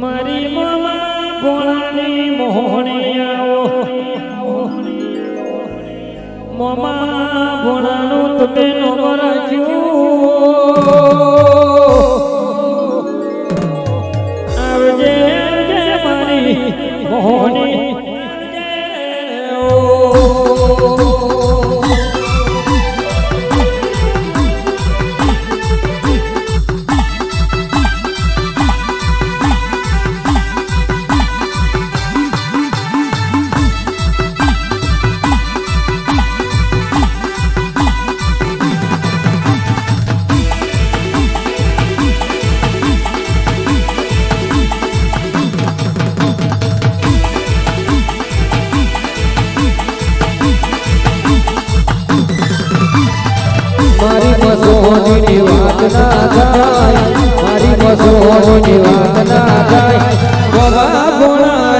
મારી મામા ભોળાની મોહણિયાઓ મામા ભોળાનું તમે નોમ રાખ્યું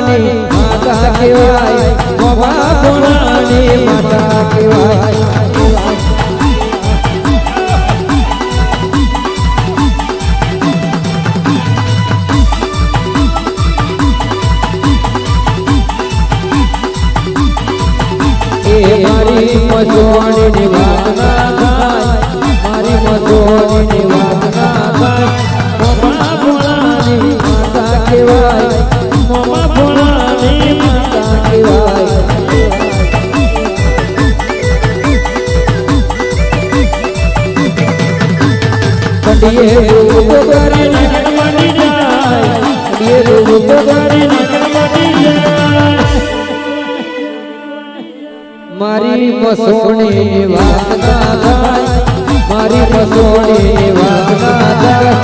ભોળાની માતા કહેવાય બાબા ભોળાની માતા કહેવાય. મારી મસોની વાત ના થાય મારી મારી મસોણી થાય મારી મસોણી વાત ના થાય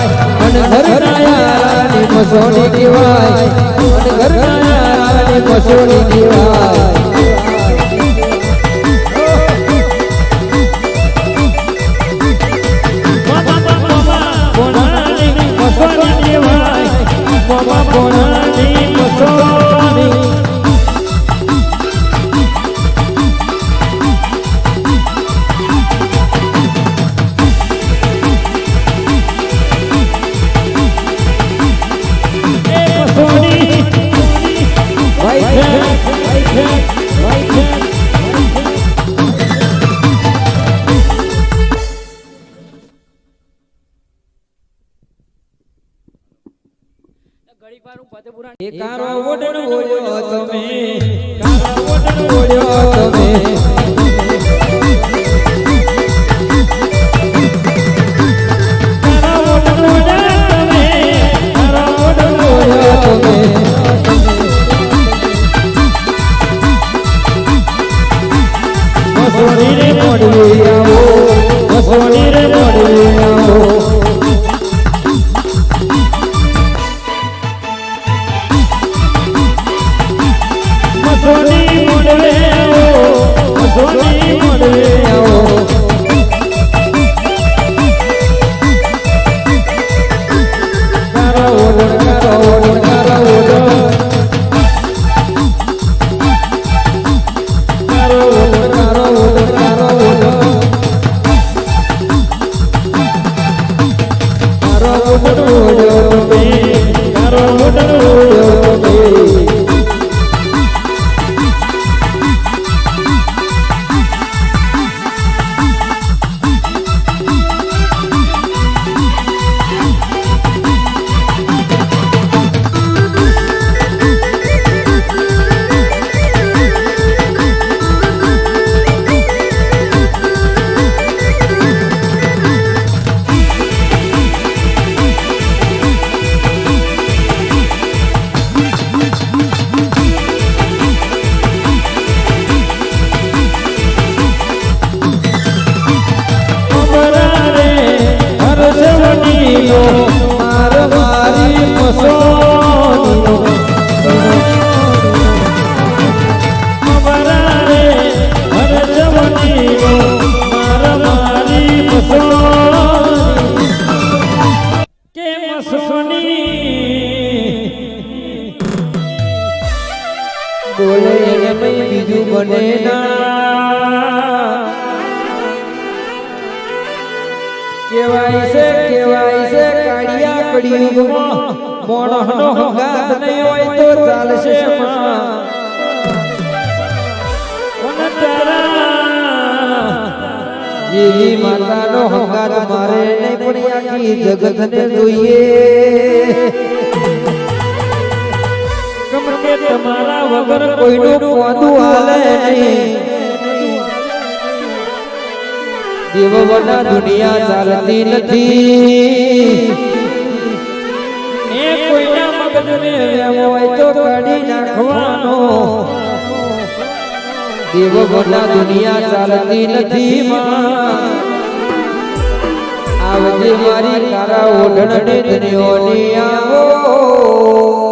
મન ઘરના યારાની મસોણી કહેવાય મન ઘરના મસોણી કહેવાય. કારો ઓડણ ઓળ્યો તમે કારો ઓડણ ઓળ્યો તમે. મસોની રે મોડવી આવો મસોની રે મોડવી આવો. કારો ઓડણ મને ના કેવાય છે કેવાય છે, કાળિયા કડિયુગમાં મોણસનો હંગાત નહીં હોય તો ચાલશે જેવી માતાનો હંગાત મારે નહીં, પણ આખી જગતને જોઈએ. તમારા વગર કોઈનું પોતું હાલે નહીં. દેવ દુનિયા ચાલતી નથી. એ કોઈના દુનિયા ચાલતી નથી માં. આવજે મારી તારા ઓઢણ ધન્યોની આવો.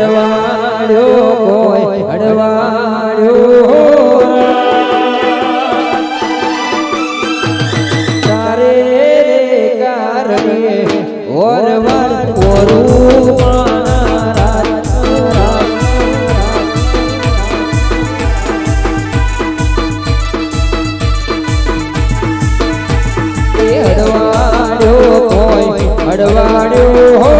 હડવાડ્યો કોઈ હડવાડ્યો તારે કારણે ઓરવાર ઓરું હડવાડ્યો કોઈ